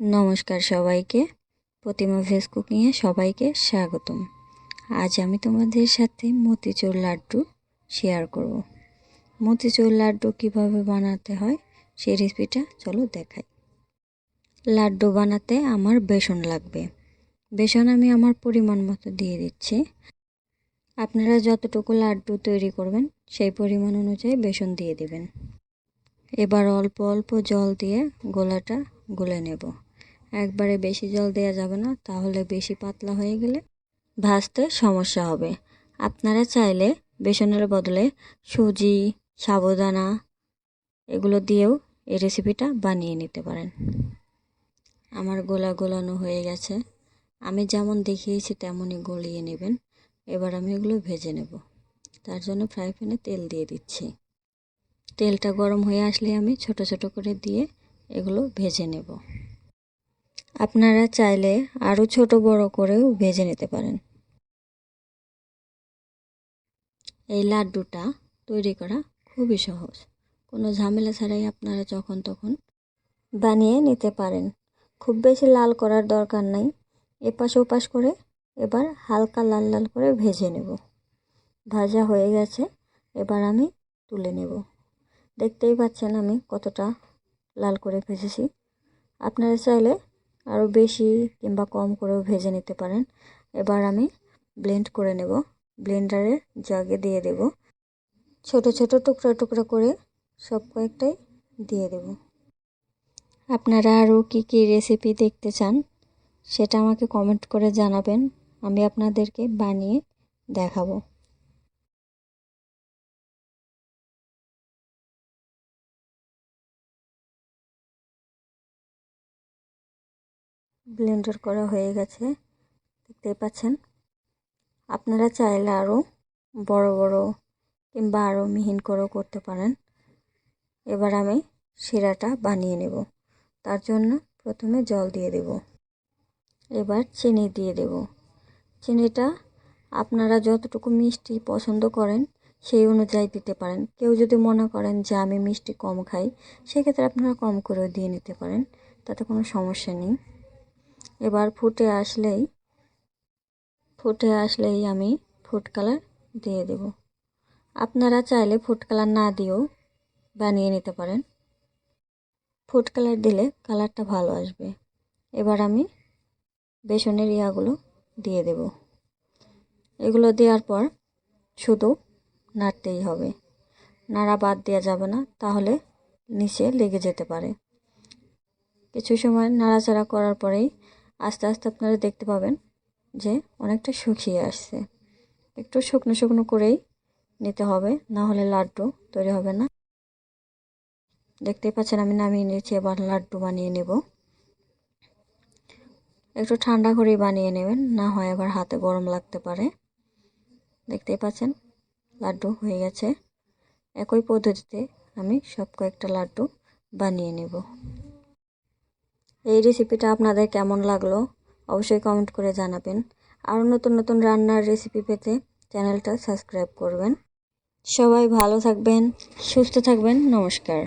নমস্কার সবাইকে। প্রতিমা ভেজ কুকিংয়ে সবাইকে স্বাগতম। আজ আমি তোমাদের সাথে মতিচুর লাড্ডু শেয়ার করব। মতিচুর লাড্ডু কীভাবে বানাতে হয় সেই রেসিপিটা চলো দেখাই। লাড্ডু বানাতে আমার বেসন লাগবে। বেসন আমি আমার পরিমাণ মতো দিয়ে দিচ্ছি। আপনারা যতটুকু লাড্ডু তৈরি করবেন সেই পরিমাণ অনুযায়ী বেসন দিয়ে দিবেন। এবার অল্প অল্প জল দিয়ে গোলাটা গুলে নেব। একবারে বেশি জল দেওয়া যাবে না, তাহলে বেশি পাতলা হয়ে গেলে ভাজতে সমস্যা হবে। আপনারা চাইলে বেসনের বদলে সুজি, সাবুদানা এগুলো দিয়েও এই রেসিপিটা বানিয়ে নিতে পারেন। আমার গোলা গোলানো হয়ে গেছে। আমি যেমন দেখিয়েছি তেমনই গলিয়ে নেবেন। এবার আমি এগুলো ভেজে নেব। তার জন্য ফ্রাই প্যানে তেল দিয়ে দিচ্ছি। তেলটা গরম হয়ে আসলে আমি ছোট ছোট করে দিয়ে এগুলো ভেজে নেব। আপনারা চাইলে আরও ছোট বড় করেও ভেজে নিতে পারেন। এই লাড্ডুটা তৈরি করা খুবই সহজ। কোনো ঝামেলা ছাড়াই আপনারা যখন তখন বানিয়ে নিতে পারেন। খুব বেশি লাল করার দরকার নাই। এপাশ ওপাশ করে এবার হালকা লাল লাল করে ভেজে নেব। ভাজা হয়ে গেছে, এবার আমি তুলে নেব। দেখতেই পাচ্ছেন আমি কতটা লাল করে ভেজেছি। আপনারা চাইলে আরও বেশি কিংবা কম করেও ভেজে নিতে পারেন। এবার আমি ব্লেন্ড করে নেব। ব্লেন্ডারে জাগে দিয়ে দেব। ছোট ছোট টুকরা টুকরা করে সব কয়েকটাই দিয়ে দেব। আপনারা আরও কী কী রেসিপি দেখতে চান সেটা আমাকে কমেন্ট করে জানাবেন। আমি আপনাদেরকে বানিয়ে দেখাবো। ব্লেন্ডার করা হয়ে গেছে। দেখতেই পাচ্ছেন। আপনারা চাইলে আরও বড় বড় কিংবা আরও মিহিন করেও করতে পারেন। এবার আমি শিরাটা বানিয়ে নেব। তার জন্য প্রথমে জল দিয়ে দেব। এবার চিনি দিয়ে দেব। চিনিটা আপনারা যতটুকু মিষ্টি পছন্দ করেন, সেই অনুযায়ী দিতে পারেন। কেউ যদি মনে করেন যে আমি মিষ্টি কম খাই, সেক্ষেত্রে আপনারা কম করেও দিয়ে নিতে পারেন। তাতে কোনো সমস্যা নেই। এবার ফুটে আসলেই ফুটে আসলেই আমি ফুড কালার দিয়ে দেব। আপনারা চাইলে ফুড কালার না দিয়েও বানিয়ে নিতে পারেন। ফুড কালার দিলে কালারটা ভালো আসবে। এবার আমি বেসনের ইয়াগুলো দিয়ে দেব। এগুলো দেওয়ার পর শুধু নাড়তেই হবে। নাড়া বাদ দেওয়া যাবে না, তাহলে নিচে লেগে যেতে পারে। কিছু সময় নাড়াচাড়া করার পরেই আস্তে আস্তে আপনারা দেখতে পাবেন যে অনেকটা শুকিয়ে আসছে। একটু শুকনো শুকনো করেই নিতে হবে, না হলে লাড্ডু তৈরি হবে না। দেখতেই পাচ্ছেন আমি নামিয়ে নিয়েছি, এবার লাড্ডু বানিয়ে নেব। একটু ঠান্ডা করেই বানিয়ে নেবেন, না হয় আবার হাতে গরম লাগতে পারে। দেখতেই পাচ্ছেন, লাড্ডু হয়ে গেছে। একই পদ্ধতিতে আমি সব কয়েকটা লাড্ডু বানিয়ে নেব। এই রেসিপিটা আপনাদের কেমন লাগল অবশ্যই কমেন্ট করে জানাবেন। আরও নতুন নতুন রান্নার রেসিপি পেতে চ্যানেলটা সাবস্ক্রাইব করবেন। সবাই ভালো থাকবেন, সুস্থ থাকবেন, নমস্কার।